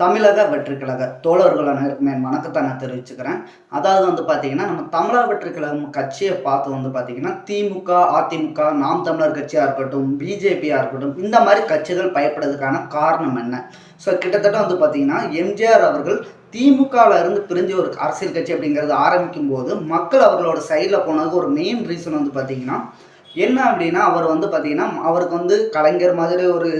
தமிழக வெற்றுக்கழக தோழர்கள் அனைவருக்குமே என் வணக்கத்தை நான் தெரிவிச்சுக்கிறேன். அதாவது வந்து பார்த்தீங்கன்னா நம்ம தமிழக வெற்றுக்கழகம் கட்சியை பார்த்து வந்து பார்த்தீங்கன்னா திமுக அதிமுக நாம் தமிழர் கட்சியாக இருக்கட்டும் பிஜேபியாக இருக்கட்டும் இந்த மாதிரி கட்சிகள் பயப்படுறதுக்கான காரணம் என்ன? ஸோ கிட்டத்தட்ட வந்து பார்த்தீங்கன்னா எம்ஜிஆர் அவர்கள் திமுகவில் இருந்து பிரிஞ்சு ஒரு அரசியல் கட்சி அப்படிங்கிறது ஆரம்பிக்கும் போது மக்கள் அவர்களோட சைடில் போனதுக்கு ஒரு மெயின் ரீசன் வந்து பார்த்தீங்கன்னா என்ன அப்படின்னா அவர் வந்து பார்த்தீங்கன்னா அவருக்கு வந்து கலைஞர் மாதிரி ஒரு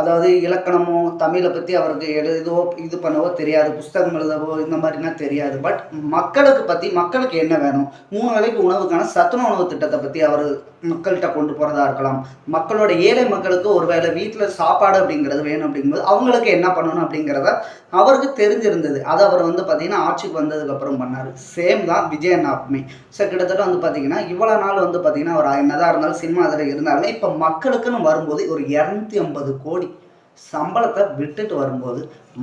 அதாவது இலக்கணமோ தமிழை பற்றி அவருக்கு எழுதவோ இது பண்ணவோ தெரியாது புஸ்தகம் எழுதவோ இந்த மாதிரினா தெரியாது. பட் மக்களுக்கு பற்றி மக்களுக்கு என்ன வேணும்? மூணு வேலைக்கு உணவுக்கான சத்துண உணவு திட்டத்தை பற்றி அவர் மக்கள்கிட்ட கொண்டு போகிறதா இருக்கலாம். மக்களோட ஏழை மக்களுக்கு ஒரு வேளை வீட்டில் சாப்பாடு அப்படிங்கிறது வேணும் அப்படிங்கும்போது அவங்களுக்கு என்ன பண்ணணும் அப்படிங்கிறத அவருக்கு தெரிஞ்சிருந்தது. அதை அவர் வந்து பார்த்திங்கன்னா ஆட்சிக்கு வந்ததுக்கப்புறம் பண்ணார். சேம் தான் விஜய் ஸோ கிட்டத்தட்ட வந்து பார்த்தீங்கன்னா இவ்வளோ நாள் வந்து பார்த்தீங்கன்னா அவர் என்னதான் இருந்தாலும் சினிமா அதில் இருந்தாலுமே இப்போ மக்களுக்குன்னு வரும்போது ஒரு இரநூத்தி ஐம்பது கோடி சம்பளத்தை விட்டுட்டு வரும்போது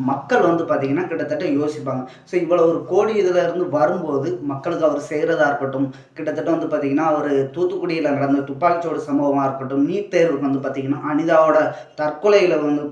மக்கள் வந்து பார்த்திங்கன்னா கிட்டத்தட்ட யோசிப்பாங்க. ஸோ இவ்வளோ ஒரு கோடி இதில் இருந்து வரும்போது மக்களுக்கு அவர் செய்கிறதா இருக்கட்டும் கிட்டத்தட்ட வந்து பார்த்தீங்கன்னா அவர் தூத்துக்குடியில் நடந்த துப்பாக்கிச்சோடு சம்பவமாக இருக்கட்டும் நீட் தேர்வுக்கு வந்து பார்த்தீங்கன்னா அனிதாவோட தற்கொலையில் வந்து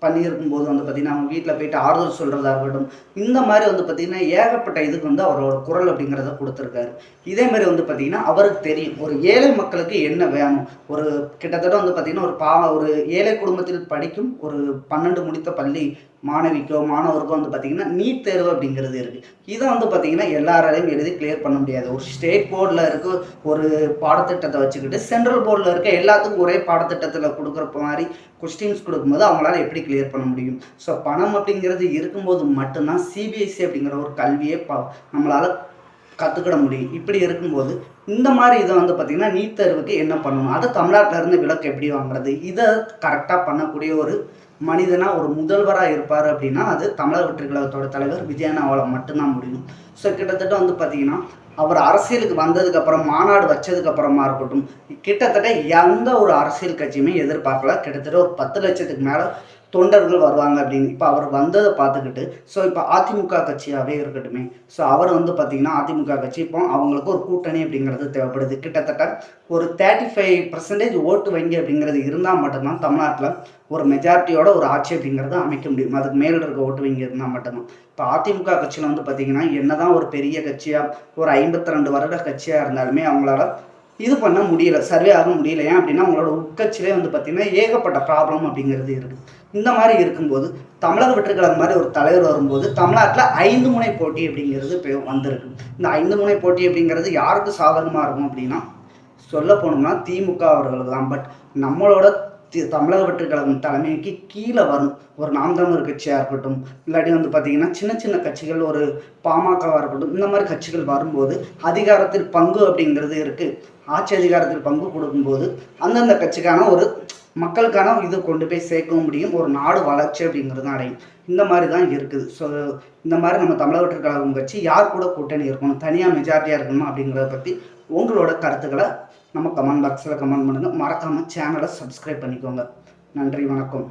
பண்ணியிருக்கும்போது வந்து பார்த்திங்கன்னா அவங்க வீட்டில் போயிட்டு ஆறுதல் சொல்கிறதா இருக்கட்டும் இந்த மாதிரி வந்து பார்த்திங்கன்னா ஏகப்பட்ட இதுக்கு வந்து அவரோட குரல் அப்படிங்கிறத கொடுத்துருக்காரு. இதே மாதிரி வந்து பார்த்திங்கன்னா அவருக்கு தெரியும் ஒரு ஏழை மக்களுக்கு என்ன வேணும்? ஒரு கிட்டத்தட்ட வந்து பார்த்திங்கன்னா ஒரு பா ஒரு ஏழை குடும்பத்தில் படிக்கும் ஒரு பன்னெண்டு முடித்த பள்ளி மாணவிக்கோ மாணவருக்கோ வந்து பார்த்திங்கன்னா நீட் தேர்வு அப்படிங்கிறது இருக்குது இதை வந்து பார்த்திங்கன்னா எல்லாராலையும் எழுதி கிளியர் பண்ண முடியாது. ஒரு ஸ்டேட் போர்டில் இருக்க ஒரு பாடத்திட்டத்தை வச்சுக்கிட்டு சென்ட்ரல் போர்டில் இருக்க எல்லாத்துக்கும் ஒரே பாடத்திட்டத்தில் கொடுக்குற மாதிரி கொஸ்டின்ஸ் கொடுக்கும்போது அவங்களால எப்படி கிளியர் பண்ண முடியும்? ஸோ பணம் அப்படிங்கிறது இருக்கும்போது மட்டும்தான் சிபிஎஸ்சி அப்படிங்கிற ஒரு கல்வியை ப நம்மளால் கற்றுக்கிட முடியும். இப்படி இருக்கும்போது இந்த மாதிரி இதை வந்து பார்த்திங்கன்னா நீட் தேர்வுக்கு என்ன பண்ணணும்? அதை தமிழ்நாட்டில் இருந்து விலக்கு எப்படி வாங்குறது? இதை கரெக்டாக பண்ணக்கூடிய ஒரு மனிதனாக ஒரு முதல்வராக இருப்பார் அப்படின்னா அது தமிழக வெற்றி கழகத்தோட தலைவர் விஜயனாவால் மட்டும்தான் முடியும். ஸோ கிட்டத்தட்ட வந்து பார்த்திங்கன்னா அவர் அரசியலுக்கு வந்ததுக்கப்புறம் மாநாடு வச்சதுக்கப்புறமா இருக்கட்டும் கிட்டத்தட்ட எந்த ஒரு அரசியல் கட்சியுமே எதிர்பார்க்கல. கிட்டத்தட்ட ஒரு பத்து லட்சத்துக்கு மேலே தொண்டர்கள் வருவாங்க அப்படின்னு. இப்போ அவர் வந்ததை பார்த்துக்கிட்டு ஸோ இப்போ அதிமுக கட்சியாகவே இருக்கட்டுமே ஸோ அவர் வந்து பார்த்திங்கன்னா அதிமுக கட்சி இப்போ அவங்களுக்கு ஒரு கூட்டணி அப்படிங்கிறது தேவைப்படுது. கிட்டத்தட்ட ஒரு தேர்ட்டி ஃபைவ் பர்சன்டேஜ் ஓட்டு வங்கி அப்படிங்கிறது இருந்தால் மட்டும்தான் தமிழ்நாட்டில் ஒரு மெஜாரிட்டியோட ஒரு ஆட்சி அப்படிங்கிறத அமைக்க முடியும். அதுக்கு மேல் இருக்க ஓட்டு வங்கி இருந்தால் மட்டும்தான். இப்போ அதிமுக கட்சியில் வந்து பார்த்திங்கன்னா என்னதான் ஒரு பெரிய கட்சியாக ஒரு ஐ ஐம்பத்தி ரெண்டு வருட கட்சியாக இருந்தாலுமே அவங்களால இது பண்ண முடியல சர்வே ஆக முடியல. ஏன் அப்படின்னா அவங்களோட உட்கட்சியிலே வந்து பார்த்திங்கன்னா ஏகப்பட்ட ப்ராப்ளம் அப்படிங்கிறது இருக்குது இந்த மாதிரி இருக்கும்போது தமிழக வெற்றிக்கழகம் மாதிரி ஒரு தலைவர் வரும்போது தமிழ்நாட்டில் ஐந்து முனை போட்டி அப்படிங்கிறது இப்போ வந்திருக்கு. இந்த ஐந்து முனை போட்டி அப்படிங்கிறது யாருக்கு சாதகமாக இருக்கும் அப்படின்னா சொல்ல போனோம்னா திமுக அவர்களுக்கு தான் பட் நம்மளோட தமிழக வெற்றிக் கழகம் தலைமைக்கு கீழே வரும். ஒரு நாம் தமிழர் கட்சியாக இருக்கட்டும் இல்லாட்டி வந்து பார்த்தீங்கன்னா சின்ன சின்ன கட்சிகள் ஒரு பாமகவாக இருக்கட்டும் இந்த மாதிரி கட்சிகள் வரும்போது அதிகாரத்தில் பங்கு அப்படிங்கிறது இருக்குது ஆட்சி அதிகாரத்தில் பங்கு கொடுக்கும்போது அந்தந்த கட்சிக்கான ஒரு மக்களுக்கான இது கொண்டு போய் சேர்க்கவும் முடியும். ஒரு நாடு வளர்ச்சி அப்படிங்கிறது அடையும். இந்த மாதிரி தான் இருக்குது. ஸோ இந்த மாதிரி நம்ம தமிழக கட்சி யார் கூட கூட்டணி இருக்கணும் தனியாக மெஜாரிட்டியாக இருக்கணும் அப்படிங்கிறத பற்றி உங்களோட கருத்துக்களை நம்ம கமெண்ட் பாக்ஸில் கமெண்ட் பண்ணுங்கள் மறக்காமல் சேனலை சப்ஸ்கிரைப் பண்ணிக்கோங்க. நன்றி வணக்கம்.